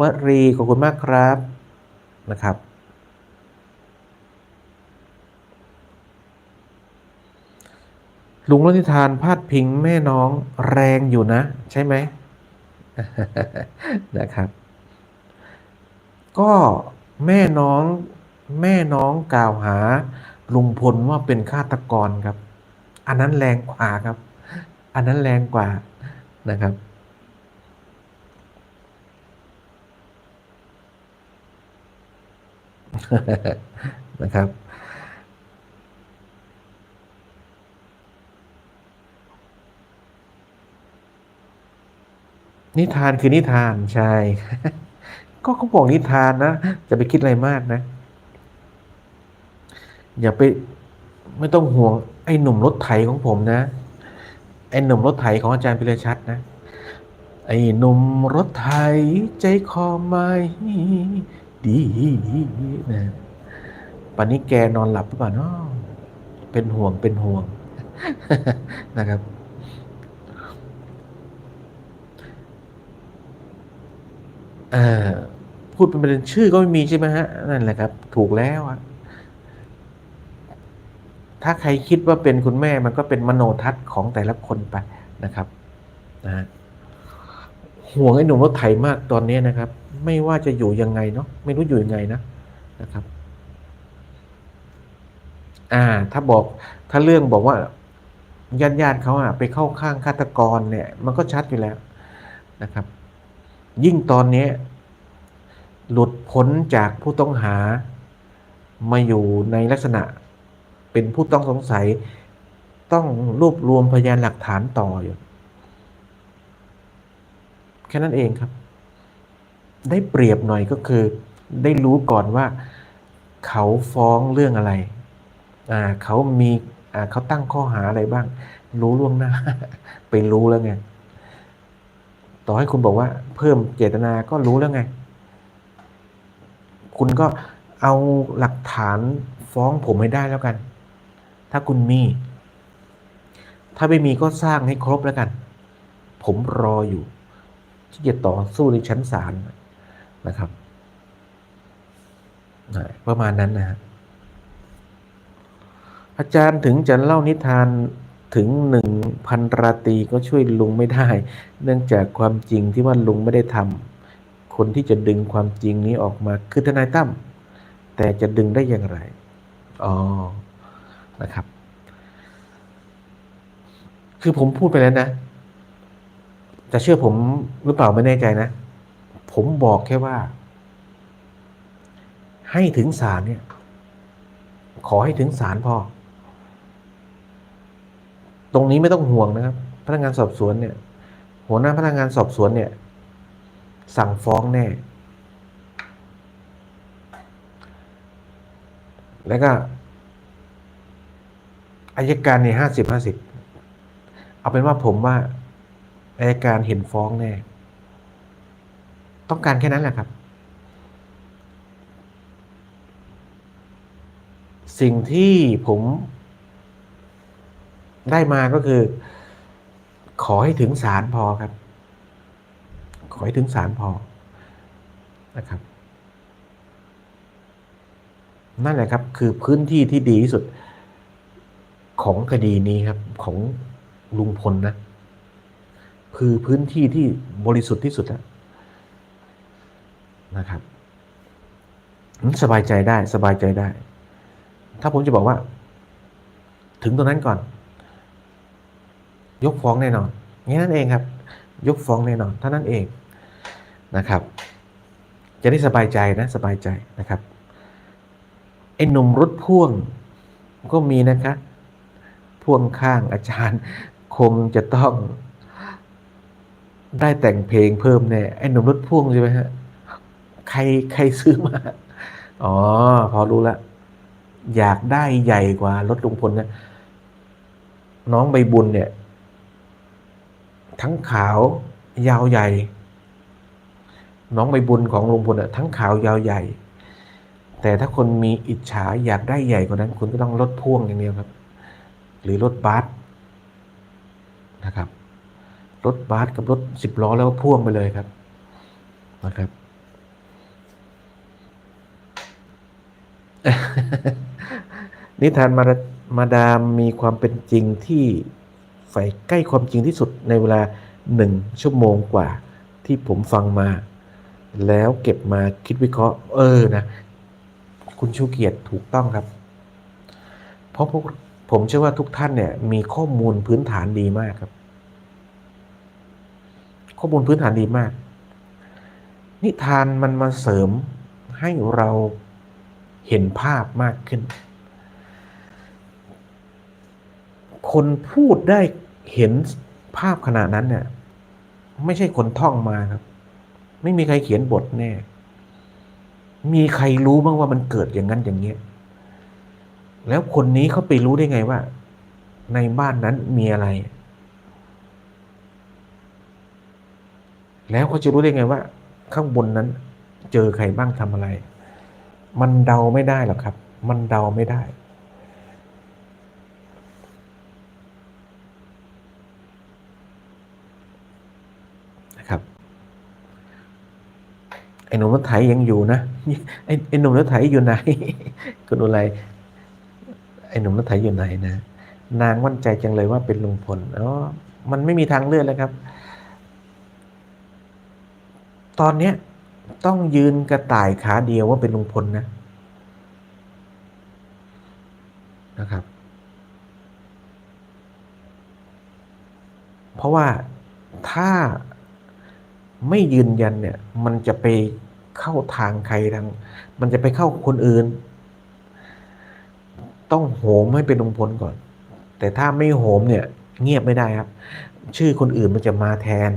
วรีขอบคุณมากครับนะครับ ลุงรนิทานพาดพิงแม่น้องแรงอยู่นะ ใช่ไหมนะครับ ก็แม่น้องแม่น้องกล่าวหาลุงพลว่าเป็นฆาตกรครับ อันนั้นแรงกว่าครับ อันนั้นแรงกว่านะครับ นะครับ นิทานคือนิทานใช่ ก็เขาบอกนิทานนะ จะไปคิดอะไรมากนะ อย่าไปไม่ต้องห่วง ไอ้หนุ่มรถไถของผมนะ ไอ้หนุ่มรถไถของอาจารย์พิรชัดนะไอ้หนุ่มรถไถใจคอไม่ ดีนะปันนี้แกนอนหลับหรือเปล่าเนาะเป็นห่วงเป็นห่วงนะครับเอ่อพูดเป็นประเด็นชื่อก็ไม่มีใช่ไหมฮะ นั่นแหละครับ ถูกแล้วอะถ้าใครคิดว่าเป็นคุณแม่มันก็เป็นมโนทัศน์ของแต่ละคนไปนะครับนะฮะห่วงไอ้หนุ่มรถไถมากตอนนี้นะครับ ไม่ว่าจะอยู่ยังไงเนาะไม่รู้อยู่ยังไงนะนะครับอ่าถ้าบอกถ้าเรื่องบอกว่าญาติญาติเขาอะไปเข้าข้างฆาตกรเนี่ย มันก็ชัดอยู่แล้วนะครับ ยิ่งตอนนี้หลุดพ้นจากผู้ต้องหา มาอยู่ในลักษณะเป็นผู้ต้องสงสัย ต้องรวบรวมพยานหลักฐานต่ออยู่ แค่นั้นเองครับ ได้เปรียบหน่อยก็คือ ได้รู้ก่อนว่า เขาฟ้องเรื่องอะไรอ่าเขามีอ่าเขาตั้งข้อหาอะไรบ้าง รู้ล่วงหน้า ไปรู้แล้วไงต่อให้คุณบอกว่า เพิ่มเจตนาก็รู้แล้วไง คุณก็เอาหลักฐานฟ้องผมให้ได้แล้วกัน ถ้าคุณมี ถ้าไม่มีก็สร้างให้ครบแล้วกัน ผมรออยู่ที่จะต่อสู้ในชั้นศาล นะครับประมาณนั้นนะอาจารย์ถึงจะเล่านิทานถึงหนึ่งพันราตีก็ช่วยลุงไม่ได้ เนื่องจากความจริงที่ว่าลุงไม่ได้ทำคนที่จะดึงความจริงนี้ออกมาคือทนายตั้มแต่จะดึงได้อย่างไรอ๋อนะครับ คือผมพูดไปแล้วนะ จะเชื่อผมหรือเปล่าไม่แน่ใจนะ ผมบอกแค่ว่า ให้ถึงศาลเนี่ย ขอให้ถึงศาลพอ ตรงนี้ไม่ต้องห่วงนะครับ พนักงานสอบสวนเนี่ย หัวหน้าพนักงานสอบสวนเนี่ย สั่งฟ้องแน่ แล้วก็อายการเนี่ยห้าสิบห้าสิบเอาเป็นว่าผมว่าอายการเห็นฟ้องแน่ ต้องการแค่นั้นแหละครับ สิ่งที่ผมได้มาก็คือ ขอให้ถึงศาลพอครับ ขอให้ถึงศาลพอนะครับ นั่นแหละครับ คือพื้นที่ที่ดีที่สุดของคดีนี้ครับ ของลุงพลนะ คือพื้นที่ที่บริสุทธิ์ที่สุดแล้ว นะครับ สบายใจได้สบายใจได้ ถ้าผมจะบอกว่า ถึงตรงนั้นก่อน ยกฟ้องแน่นอนงี้นั่นเองครับ ยกฟ้องแน่นอนเท่านั้นเองนะครับ จะได้สบายใจนะสบายใจนะครับไอ้หนุ่มรถพ่วงก็มีนะคะพ่วงข้างอาจารย์คงจะต้องได้แต่งเพลงเพิ่มแน่ไอ้หนุ่มรถพ่วงใช่ไหมฮะ ใครใครซื้อมา อ๋อ พอรู้ละ อยากได้ใหญ่กว่ารถลุงพลนะ น้องใบบุญเนี่ย ทั้งขาวยาวใหญ่ น้องใบบุญของลุงพลอะทั้งขาวยาวใหญ่ แต่ถ้าคนมีอิจฉาอยากได้ใหญ่กว่านั้น คุณก็ต้องรถพ่วงอย่างเดียวครับ หรือรถบัสนะครับรถบัสกับรถสิบล้อแล้วพ่วงไปเลยครับนะครับ นิทานมาดามาดามมีความเป็นจริงที่ใฝ่ใกล้ความจริงที่สุดในเวลาหนึ่งชั่วโมงกว่าที่ผมฟังมา แล้วเก็บมาคิดวิเคราะห์ เออนะ คุณชูเกียรติถูกต้องครับ เพราะพวกผมเชื่อว่าทุกท่านเนี่ย มีข้อมูลพื้นฐานดีมากครับ ข้อมูลพื้นฐานดีมาก นิทานมันมาเสริมให้เรา เห็นภาพมากขึ้น คนพูดได้เห็นภาพขนาดนั้นเนี่ยไม่ใช่คนท่องมาครับ ไม่มีใครเขียนบทแน่ มีใครรู้บ้างว่ามันเกิดอย่างนั้นอย่างเงี้ย แล้วคนนี้เขาไปรู้ได้ไงว่า ในบ้านนั้นมีอะไร แล้วเขาจะรู้ได้ไงว่า ข้างบนนั้นเจอใครบ้างทำอะไร มันเดาไม่ได้หรอกครับ มันเดาไม่ได้ นะครับ ไอ้หนุ่มรถไถยังอยู่นะ ไอ้ไอ้หนุ่มรถไถอยู่ไหน คุณอะไร ไอ้หนุ่มรถไถอยู่ไหนนะ นางมั่นใจจังเลยว่าเป็นลุงพลอ๋อมันไม่มีทางเลือกแล้วครับ ตอนเนี้ย ต้องยืนกระต่ายขาเดียวว่าเป็นลุงพลนะนะครับ เพราะว่าถ้าไม่ยืนยันเนี่ย มันจะไปเข้าทางใครทาง มันจะไปเข้าคนอื่น ต้องโหมให้เป็นลุงพลก่อน แต่ถ้าไม่โหมเนี่ย เงียบไม่ได้ครับ ชื่อคนอื่นมันจะมาแทน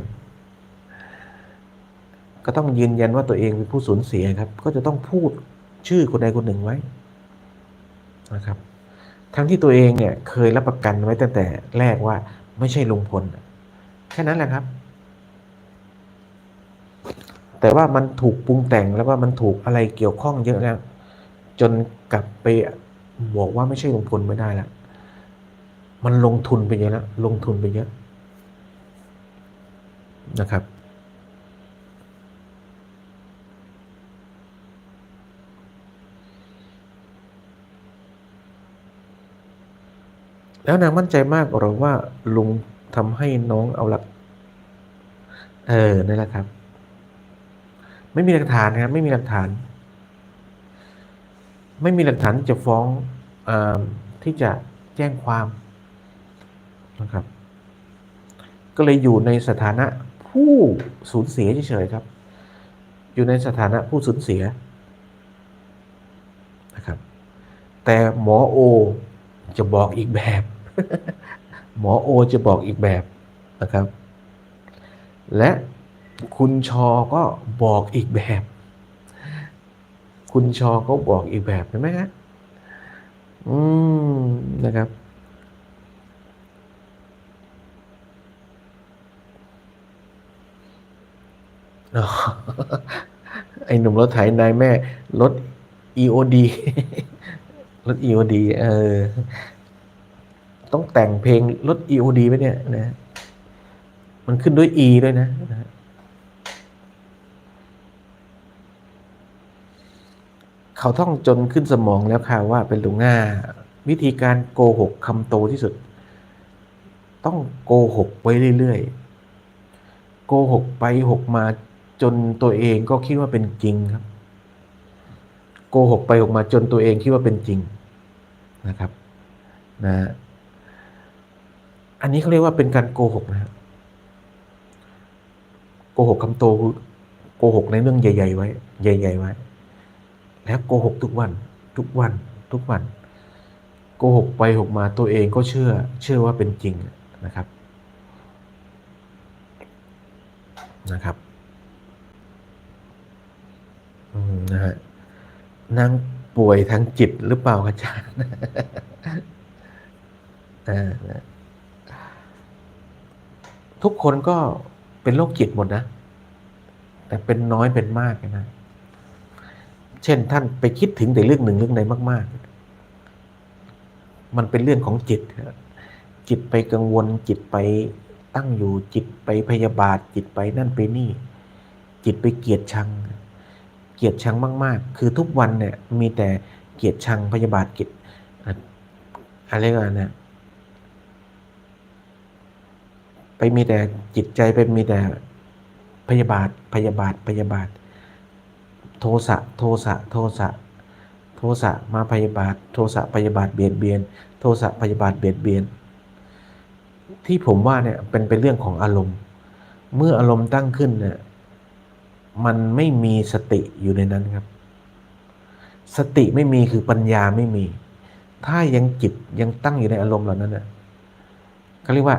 ก็ต้องยืนยันว่าตัวเองเป็นผู้สูญเสียครับ ก็จะต้องพูดชื่อคนใดคนหนึ่งไว้นะครับ ทั้งที่ตัวเองเนี่ยเคยรับประกันไว้ตั้งแต่แรกว่าไม่ใช่ลุงพลแค่นั้นแหละครับ แต่ว่ามันถูกปรุงแต่งแล้วว่ามันถูกอะไรเกี่ยวข้องเยอะแล้วจนกลับไปบอกว่าไม่ใช่ลุงพลไม่ได้ล้วมันลงทุนไปเยอะแล้วลงทุนไปเยอะนะครับ แล้วนางมั่นใจมากหรือว่าลุงทำให้น้องเอาหลัก เออนั่นแหละครับ ไม่มีหลักฐานนะครับไม่มีหลักฐาน ไม่มีหลักฐานที่จะฟ้องอที่จะแจ้งความนะครับ ก็เลยอยู่ในสถานะผู้สูญเสียเฉยๆครับ อยู่ในสถานะผู้สูญเสียนะครับ แต่หมอโอ จะบอกอีกแบบ หมอโอจะบอกอีกแบบนะครับ และคุณชอก็บอกอีกแบบ คุณชอก็บอกอีกแบบเห็นไหมฮะอืมนะครับไอ้หนุ่มรถไถนายแม่รถ EOD รถ EOD เออ ต้องแต่งเพลงรถ EOD ไว้เนี่ยนะ มันขึ้นด้วย E ด้วยนะนะเขาท่องจนขึ้นสมองแล้วค่ะว่าเป็นลุงง่า วิธีการโกหกคำโตที่สุด ต้องโกหกไว้เรื่อยๆโกหกไปหกมาจนตัวเองก็คิดว่าเป็นจริงครับ โกหกไปหกมาจนตัวเองคิดว่าเป็นจริงนะครับนะอันนี้เขาเรียกว่าเป็นการโกหกนะโกหกคำโตคือโกหกในเรื่องใหญ่ ๆ ไว้ ใหญ่ ๆ ไว้ แล้วโกหกทุกวัน ทุกวัน ทุกวันโกหกไปหกมาตัวเองก็เชื่อ เชื่อว่าเป็นจริงนะครับนะครับอืมนะฮะ นางป่วยทางจิตหรือเปล่าอาจารย์อ่านะทุกคนก็เป็นโรคจิตหมดนะ แต่เป็นน้อยเป็นมากนะ เช่นท่านไปคิดถึงแต่เรื่องหนึ่งเรื่องใดมาก ๆ มันเป็นเรื่องของจิตครับจิตไปกังวลจิตไปตั้งอยู่จิตไปพยาบาท จิตไปนั่นไปนี่ จิตไปเกลียดชัง เกียดชังมาก ๆ คือทุกวันเนี่ยมีแต่เกียดชังพยาบาทเกียดอะอะไรกันนะไปมีแต่จิตใจไปมีแต่พยาบาทพยาบาทพยาบาท โทสะโทสะโทสะโทสะมาพยาบาท โทสะพยาบาทเบียดเบียน โทสะพยาบาทเบียดเบียน ที่ผมว่าเนี่ยเป็นเป็นเรื่องของอารมณ์ เมื่ออารมณ์ตั้งขึ้นเนี่ย มันไม่มีสติอยู่ในนั้นครับ สติไม่มีคือปัญญาไม่มี ถ้ายังจิตยังตั้งอยู่ในอารมณ์เหล่านั้นน่ะเขาเรียกว่า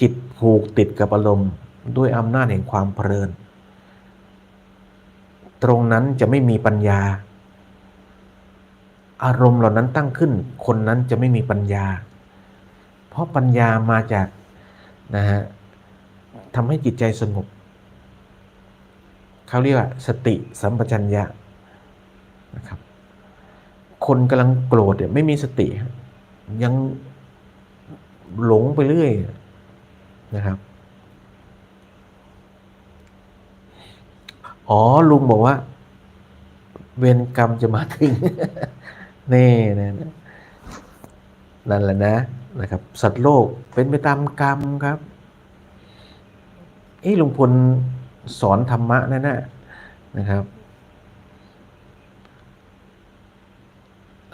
จิตผูกติดกับอารมณ์ ด้วยอำนาจแห่งความเพลิน ตรงนั้นจะไม่มีปัญญา อารมณ์เหล่านั้นตั้งขึ้น คนนั้นจะไม่มีปัญญา เพราะปัญญามาจากนะฮะทำให้จิตใจสงบ เขาเรียกว่าสติสัมปชัญญะนะครับ คนกำลังโกรธเนี่ยไม่มีสติ ยังหลงไปเรื่อยนะครับ อ๋อลุงบอกว่า เวรกรรมจะมาถึงนี่นะนะนั่นแหละนะนะครับ สัตว์โลกเป็นไปตามกรรมครับเอ้ลุงพล สอนธรรมะนั่นนะนะครับ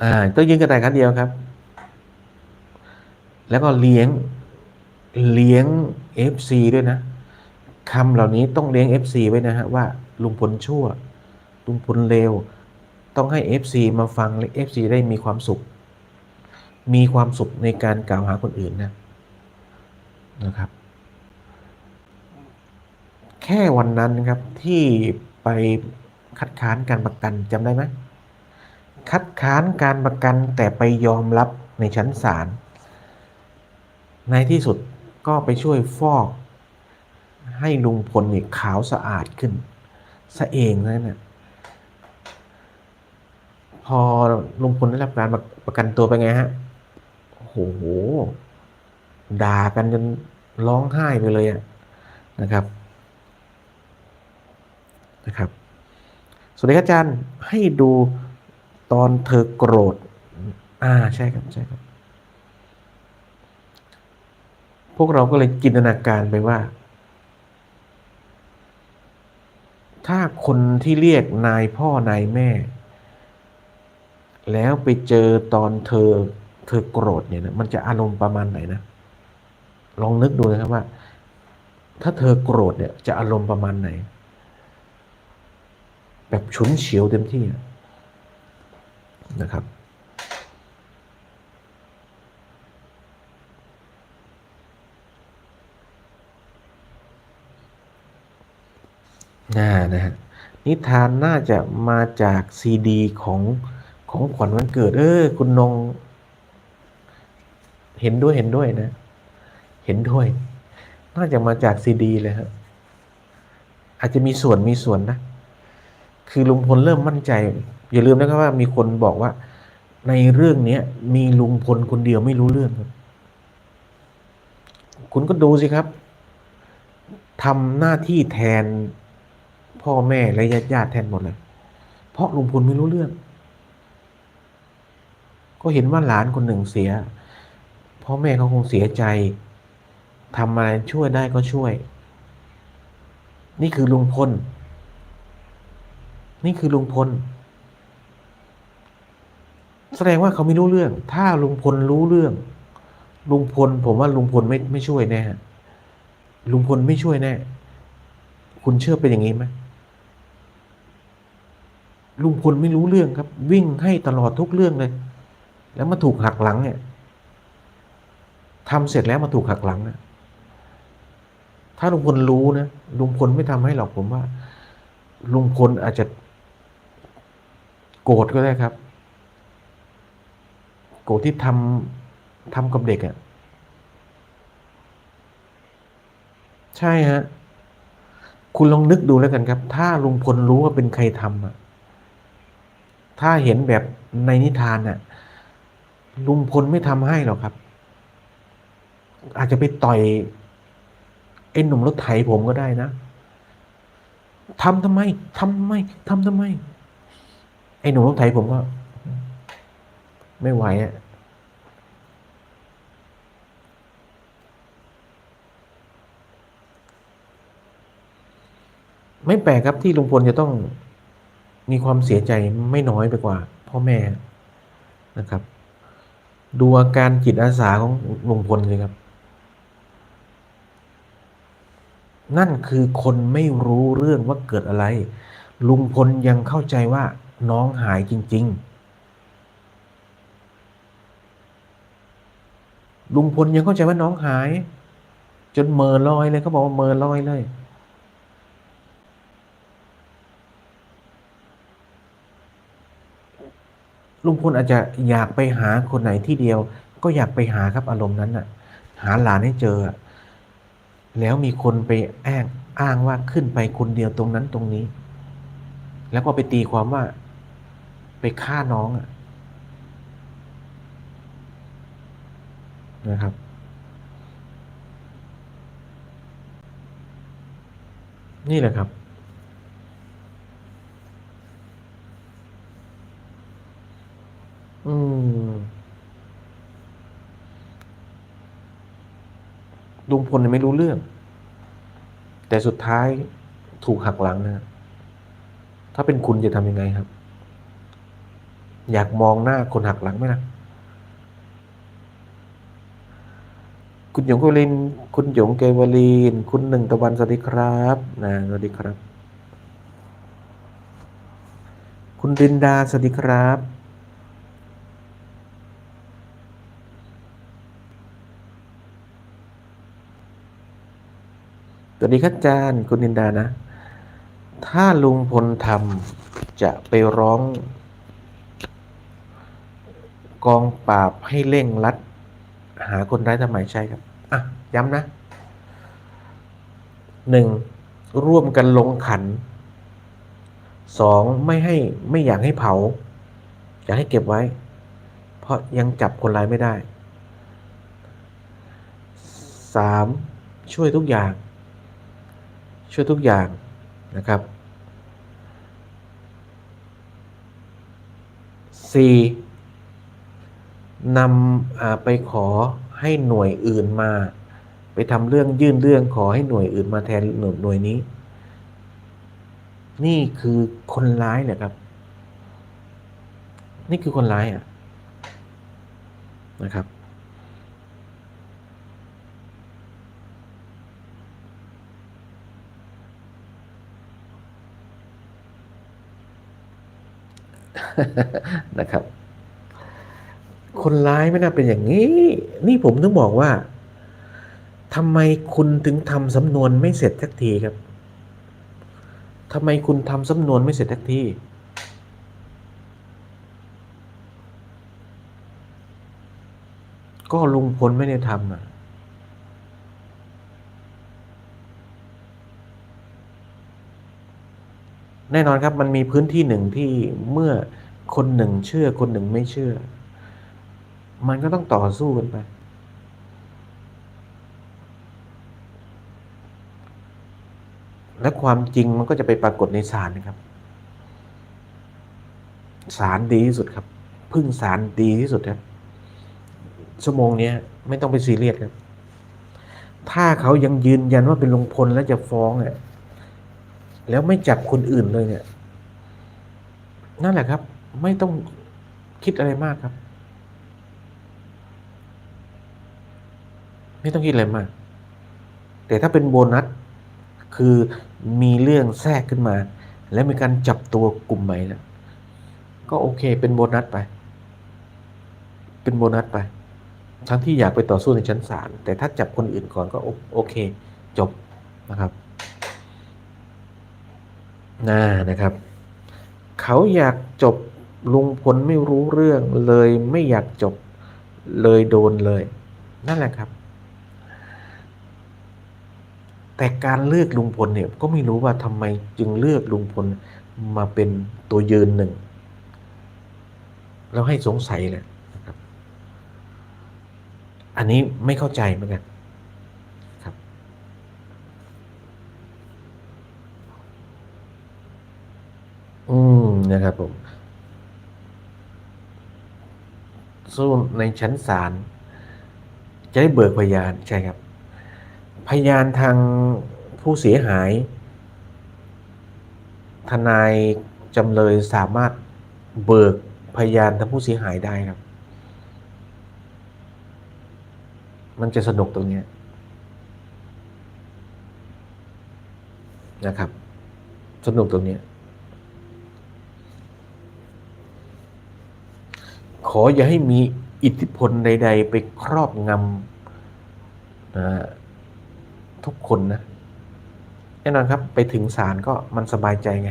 อ่าต้องยืนกระต่ายขาเดียวครับ แล้วก็เลี้ยงเลี้ยง FC ด้วยนะคำเหล่านี้ต้องเลี้ยง FC ไว้นะฮะว่าลุงพลชั่ว ลุงพลเลวต้องให้ FC มาฟังและ FC ได้มีความสุข มีความสุขในการกล่าวหาคนอื่นนะนะครับ แค่วันนั้นครับที่ไปคัดค้านการประกันจำได้ไหมคัดค้านการประกันแต่ไปยอมรับในชั้นศาลในที่สุดก็ไปช่วยฟอกให้ลุงพลเนี่ยขาวสะอาดขึ้นซะเองนั่นน่ะพอลุงพลได้รับการประกันตัวไปไงฮะ โอ้โห ด่ากันจนร้องไห้ไปเลยอะนะครับ นะครับสวัสดีครับอาจารย์ให้ดูตอนเธอโกรธ อ่าใช่ครับใช่ครับ พวกเราก็เลยจินตนาการไปว่า ถ้าคนที่เรียกนายพ่อนายแม่ แล้วไปเจอตอนเธอเธอโกรธเนี่ยนะมันจะอารมณ์ประมาณไหนนะ ลองนึกดูนะครับว่า ถ้าเธอโกรธเนี่ยจะอารมณ์ประมาณไหน แบบฉุนเฉียวเต็มที่นะครับ น่านะฮะนิทานน่าจะมาจากซีดีของของขวัญวันเกิด เออ คุณนง เห็นด้วยเห็นด้วยนะ เห็นด้วย น่าจะมาจากซีดีเลยครับอาจจะมีส่วนมีส่วนนะ คือลุงพลเริ่มมั่นใจ อย่าลืมนะครับว่ามีคนบอกว่า ในเรื่องเนี้ย มีลุงพลคนเดียวไม่รู้เรื่องครับ คุณก็ดูสิครับทำหน้าที่แทนพ่อแม่และญาติญาติแทนหมดเลย เพราะลุงพลไม่รู้เรื่อง ก็เห็นว่าหลานคนหนึ่งเสีย พ่อแม่เขาคงเสียใจทำอะไรช่วยได้ก็ช่วย นี่คือลุงพล นี่คือลุงพล แสดงว่าเขาไม่รู้เรื่อง ถ้าลุงพลรู้เรื่อง ลุงพล ผมว่าลุงพลไม่ไม่ช่วยแน่ลุงพลไม่ช่วยแน่คุณเชื่อเป็นอย่างนี้ไหมลุงพลไม่รู้เรื่องครับ วิ่งให้ตลอดทุกเรื่องเลย แล้วมาถูกหักหลังเนี่ยทำเสร็จแล้วมาถูกหักหลังนะถ้าลุงพลรู้นะลุงพลไม่ทำให้หรอกผมว่า ลุงพลอาจจะ โกรธก็ได้ครับ โกรธที่ทำทำกับเด็กอะ่ะ ใช่ฮะ คุณลองนึกดูแล้วกันครับ ถ้าลุงพลรู้ว่าเป็นใครทำอะ ถ้าเห็นแบบในนิทานน่ะ ลุงพลไม่ทำให้หรอกครับ อาจจะไปต่อยไอ้หนุ่มรถไถผมก็ได้นะทำทำไมทำทำไมทำทำไม ไอ้หนุ่มรถไถผมก็ ไม่ไหวอะไม่แปลกครับที่ลุงพลจะต้องมีความเสียใจไม่น้อยไปกว่า พ่อแม่นะครับ ดูอาการจิตอาสาของลุงพลเลยครับ นั่นคือคนไม่รู้เรื่องว่าเกิดอะไร ลุงพลยังเข้าใจว่า น้องหายจริง ๆ ลุงพลยังเข้าใจว่าน้องหาย จนเมอลอยเลยเขาบอกว่าเมอลอยเลย ลุงพลอาจจะอยากไปหาคนไหนที่เดียว ก็อยากไปหาครับอารมณ์นั้นน่ะ หาหลานให้เจอ แล้วมีคนไปแอ้งอ้างว่าขึ้นไปคนเดียวตรงนั้นตรงนี้ แล้วก็ไปตีความว่า ไปฆ่าน้องอะนะครับ นี่แหละครับ อืมลุงพลไม่รู้เรื่อง แต่สุดท้ายถูกหักหลังนะ ถ้าเป็นคุณจะทำยังไงครับ อยากมองหน้าคนหักหลังไหมนะคุณหยงกวลิน คุณหยงเกวลินคุณหนึ่งตะวันสวัสดีครับนะสวัสดีครับ คุณรินดาสวัสดีครับ สวัสดีครับอาจารย์ คุณนินดานะ ถ้าลุงพลทำจะไปร้อง กองปราบให้เร่งรัด หาคนร้ายทำไมใช่ครับ อะ ย้ำนะหนึ่งร่วมกันลงขันสองไม่ให้ไม่อยากให้เผา อยากให้เก็บไว้ เพราะยังจับคนร้ายไม่ได้สามช่วยทุกอย่าง ช่วยทุกอย่างนะครับ 4. นำไปขอให้หน่วยอื่นมา ไปทำเรื่องยื่นเรื่องขอให้หน่วยอื่นมาแทนหน่วยหน่วยนี้ นี่คือคนร้ายเนี่ยครับ นี่คือคนร้ายอะนะครับนะครับ คนร้ายไม่น่าเป็นอย่างนี้ นี่ผมต้องบอกว่าทำไมคุณถึงทำสำนวนไม่เสร็จสักทีครับทำไมคุณทำสำนวนไม่เสร็จสักทีก็ลุงพลไม่ได้ทำอะแน่นอนครับมันมีพื้นที่หนึ่งที่เมื่อคนหนึ่งเชื่อคนหนึ่งไม่เชื่อ มันก็ต้องต่อสู้กันไป และความจริงมันก็จะไปปรากฏในศาลนะครับ ศาลดีที่สุดครับ พึ่งศาลดีที่สุดครับ ชั่วโมงเนี้ยไม่ต้องไปซีเรียสครับ ถ้าเขายังยืนยันว่าเป็นลุงพลแล้วจะฟ้องเนี่ยแล้วไม่จับคนอื่นเลยเนี่ย นั่นแหละครับ ไม่ต้องคิดอะไรมากครับ ไม่ต้องคิดอะไรมาก แต่ถ้าเป็นโบนัส คือมีเรื่องแทรกขึ้นมา และมีการจับตัวกลุ่มใหม่แล้วก็โอเคเป็นโบนัสไป เป็นโบนัสไป ทั้งที่อยากไปต่อสู้ในชั้นศาลแต่ถ้าจับคนอื่นก่อนก็โอโอเค จบนะครับน่านะครับ เขาอยากจบลุงพลไม่รู้เรื่องเลยไม่อยากจบเลยโดนเลย นั่นแหละครับ แต่การเลือกลุงพลเนี่ยก็ไม่รู้ว่าทำไมจึงเลือกลุงพลมาเป็นตัวยืนหนึ่ง แล้วให้สงสัยแหละนะครับ อันนี้ไม่เข้าใจเหมือนกันครับ อืมนะครับผมสู้ในชั้นศาลจะได้เบิกพยานใช่ครับ พยานทางผู้เสียหาย ทนายจำเลยสามารถเบิกพยานทางผู้เสียหายได้ครับ มันจะสนุกตรงเนี้ยนะครับ สนุกตรงเนี้ยขออย่าให้มีอิทธิพลใด ๆ ไปครอบงำนะ ทุกคนนะแน่นอนครับไปถึงศาลก็มันสบายใจไง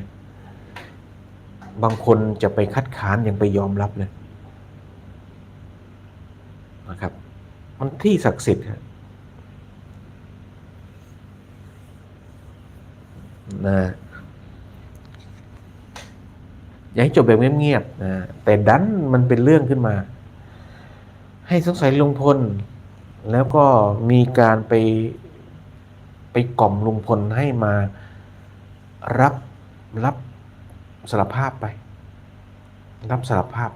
บางคนจะไปคัดค้านยังไปยอมรับเลยนะครับ มันที่ศักดิ์สิทธิ์ครับนะอย่าให้จบแบบเงียบๆนะแต่ดันมันเป็นเรื่องขึ้นมา ให้สงสัยลุงพลแล้วก็มีการไป ไปกล่อมลุงพลให้มารับรับสารภาพไป รับสารภาพ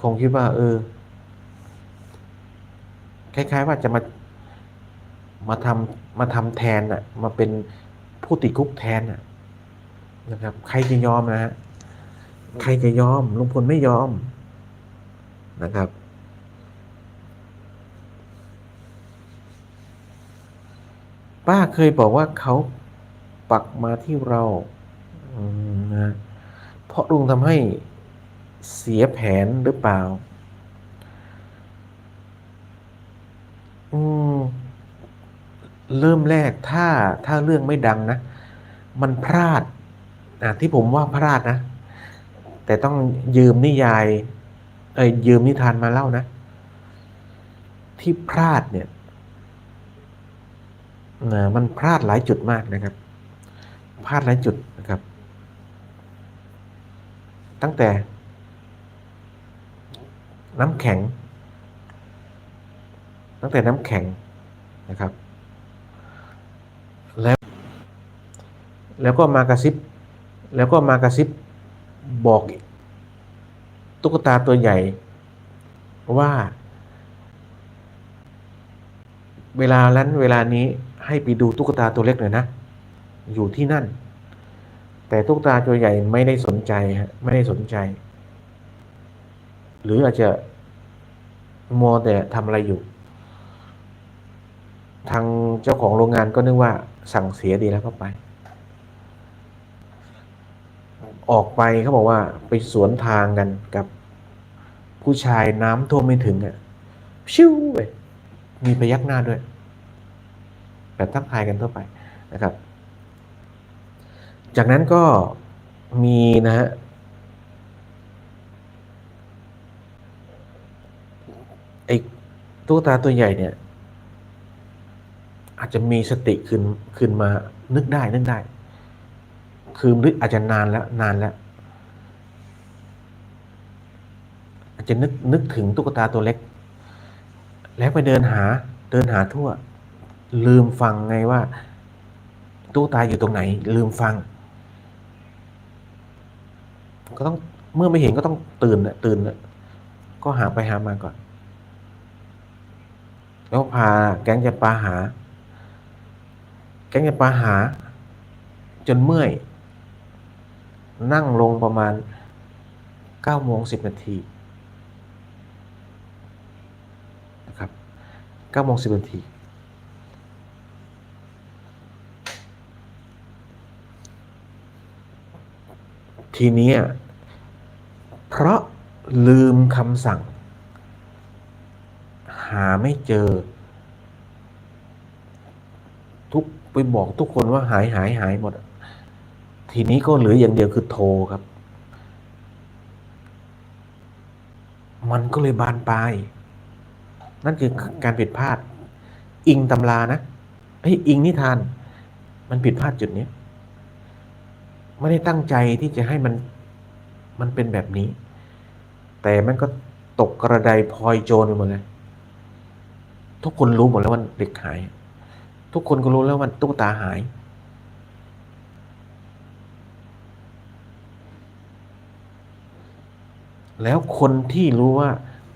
คงคิดว่า เออ คล้าย ๆ ว่าจะมามาทำมาทำแทนอะ มาเป็นผู้ติดคุกแทนอะ นะครับ ใครจะยอมนะฮะใครจะยอมลุงพลไม่ยอมนะครับ ป้าเคยบอกว่าเขาปักมาที่เรานะเพราะลุงทำให้เสียแผนหรือเปล่า อืม เริ่มแรกถ้าถ้าเรื่องไม่ดังนะ มันพลาดอะที่ผมว่าพลาดนะ แต่ต้องยืมนิยาย เอ้ยยืมนิทานมาเล่านะ ที่พลาดเนี่ย มันพลาดหลายจุดมากนะครับ พลาดหลายจุดนะครับ ตั้งแต่ น้ำแข็ง ตั้งแต่น้ำแข็งนะครับ แล้ว แล้วก็มากระซิบ แล้วก็มากระซิบบอกตุ๊กตาตัวใหญ่ว่า เวลานั้นเวลานี้ ให้ไปดูตุ๊กตาตัวเล็กหน่อยนะ อยู่ที่นั่น แต่ตุ๊กตาตัวใหญ่ไม่ได้สนใจฮะไม่ได้สนใจ หรืออาจจะมัวแต่ทำอะไรอยู่ ทางเจ้าของโรงงานก็นึกว่าสั่งเสียดีแล้วก็ไป ออกไปเขาบอกว่าไปสวนทางกันกับผู้ชายน้ำท่วมไม่ถึงอะ ชิวไปมีพยักหน้าด้วย แบบทักทายกันทั่วไปนะครับ จากนั้นก็มีนะฮะไอ้ตุ๊กตาตัวใหญ่เนี่ย อาจจะมีสติขึ้นขึ้นมานึกได้นึกได้ คือนึกอาจจะนานแล้วนานแล้ว อาจจะนึกนึกถึงตุ๊กตาตัวเล็ก แล้วไปเดินหาเดินหาทั่ว ลืมฟังไงว่าตุ๊กตายอยู่ตรงไหน ลืมฟัง ก็ต้องเมื่อไม่เห็นก็ต้องตื่นนะตื่นนะก็หาไปหามาก่อน แล้วพาแก๊งจะปาหา แก๊งจะปาหา จนเมื่อย นั่งลงประมาณเก้าโมงสิบนาทีนะครับเก้าโมงสิบนาที ทีนี้เพราะลืมคำสั่ง หาไม่เจอ ทุกไปบอกทุกคนว่าหายหายหายหมด ทีนี้ก็เหลืออย่างเดียวคือโทรครับ มันก็เลยบานปลายนั่นคือการผิดพลาด อิงตำรานะเฮ้อิงนิทาน มันผิดพลาดจุดนี้ ไม่ได้ตั้งใจที่จะให้มันมันเป็นแบบนี้ แต่มันก็ตกกระไดพลอยโจรไปหมดเลยทุกคนรู้หมดแล้วว่าเด็กหาย ทุกคนก็รู้แล้วว่าตุ๊กตาหาย แล้วคนที่รู้ว่า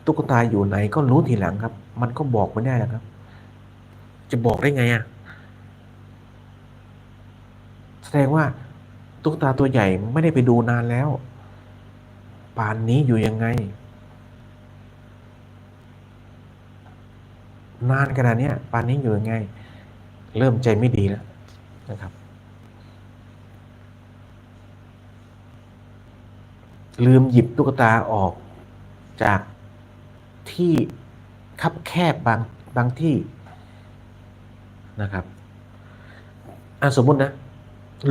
ตุ๊กตาอยู่ไหนก็รู้ทีหลังครับ มันก็บอกไม่ได้แล้วครับ จะบอกได้ไงอะ่ะแสดงว่า ตุ๊กตาตัวใหญ่ไม่ได้ไปดูนานแล้ว ป่านนี้อยู่ยังไง นานขนาดนี้ป่านนี้อยู่ยังไง เริ่มใจไม่ดีแล้วนะครับ ลืมหยิบตุ๊กตาออกจากที่คับแคบบางบางที่นะครับอะสมมุตินะ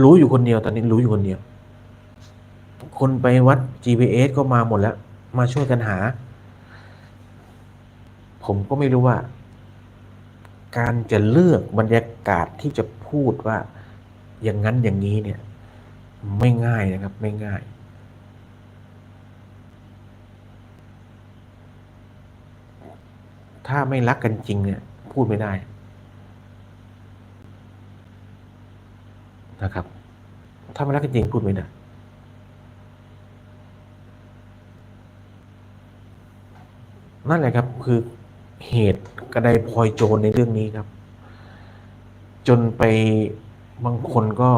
รู้อยู่คนเดียวตอนนี้รู้อยู่คนเดียว คนไปวัด GPS ก็มาหมดแล้ว มาช่วยกันหา ผมก็ไม่รู้ว่า การจะเลือกบรรยากาศที่จะพูดว่าอย่างนั้นอย่างนี้เนี่ย ไม่ง่ายนะครับ ไม่ง่ายถ้าไม่รักกันจริงเนี่ยพูดไม่ได้ นะครับ ถ้าไม่รักกันจริงพูดไม่ได้นั่นแหละครับคือเหตุกระไดพลอยโจรในเรื่องนี้ครับ จนไปบางคนก็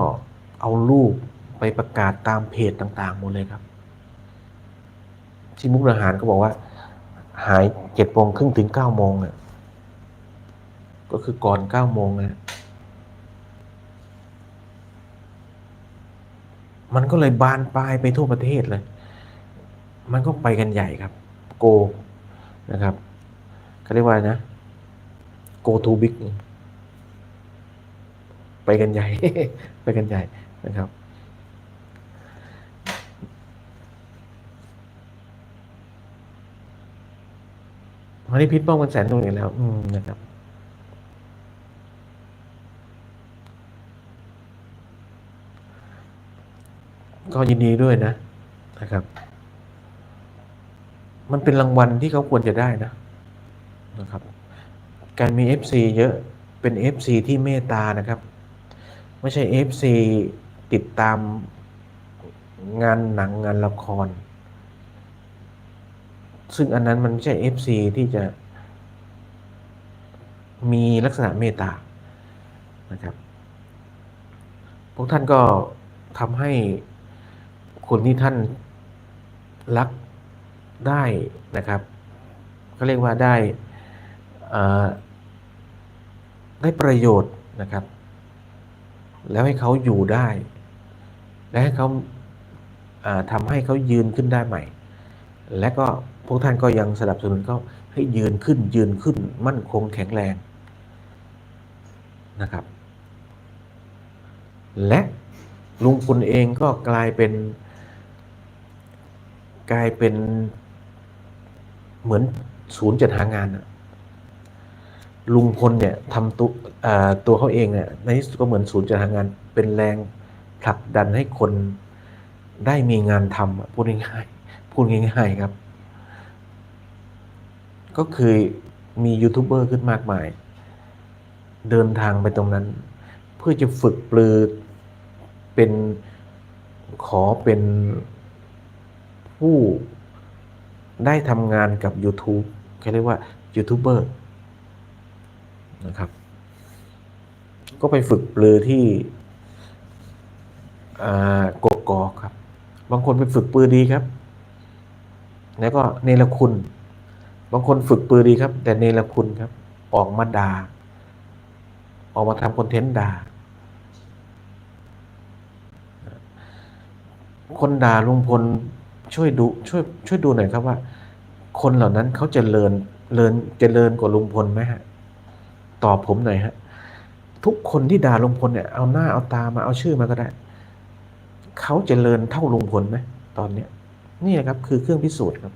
เอารูปไปประกาศตามเพจต่างๆหมดเลยครับ ที่มุกดาหารก็บอกว่า หายเจ็ดโมงครึ่งถึงเก้าโมงอะก็คือก่อนเก้าโมงนะ มันก็เลยบานปลายไปทั่วประเทศเลย มันก็ไปกันใหญ่ครับ โกนะครับเขาเรียกว่านะ go to big ไปกันใหญ่ ไปกันใหญ่นะครับ วันนี้พิษป้องกันแสนตรงอีกแล้ว อืมนะครับ ก็ยินดีด้วยนะนะครับ มันเป็นรางวัลที่เขาควรจะได้นะนะครับ การมี FC เยอะเป็น FC ที่เมตตานะครับ ไม่ใช่ FC ติดตามงานหนังงานละคร ซึ่งอันนั้นมันไม่ใช่ FC ที่จะมีลักษณะเมตตานะครับ พวกท่านก็ทำให้ คนที่ท่านรักได้นะครับเขาเรียกว่าได้ได้ประโยชน์นะครับ แล้วให้เขาอยู่ได้ และให้เขาทำให้เขายืนขึ้นได้ใหม่ และก็พวกท่านก็ยังสนับสนุนเขาให้ยืนขึ้นยืนขึ้นมั่นคงแข็งแรงนะครับ และลุงพลเองก็กลายเป็น กลายเป็นเหมือนศูนย์จัดหางานอะลุงพลเนี่ยทำตัวตัวเขาเองเนี่ยในที่สุดก็เหมือนศูนย์จัดหางาน เป็นแรงผลักดันให้คนได้มีงานทำพูดง่ายๆพูดง่ายๆครับ ก็คือมียูทูบเบอร์ขึ้นมากมาย เดินทางไปตรงนั้น เพื่อจะฝึกปลือเป็นขอเป็น ผู้ได้ทำงานกับ YouTube เขาเรียกว่ายูทูบเบอร์นะครับ ก็ไปฝึกปลือที่กกอกครับ บางคนไปฝึกปือดีครับ แล้วก็เนรคุณ บางคนฝึกปือดีครับ แต่เนรคุณครับ ออกมาด่าออกมาทำคอนเทนต์ด่า คนด่าลุงพล ช่วยดูช่วยช่วยดูหน่อยครับว่า คนเหล่านั้นเขาจเจริญเริญเจริญกว่าลุงพลไหมฮะตอบผมหน่อยฮะทุกคนที่ด่าลุงพลเนี่ยเอาหน้าเอาตามาเอาชื่อมาก็ได้เขาจเจริญเท่าลุงพลไหมตอนเนี้ยนี่ครับคือเครื่องพิสูจน์ครับ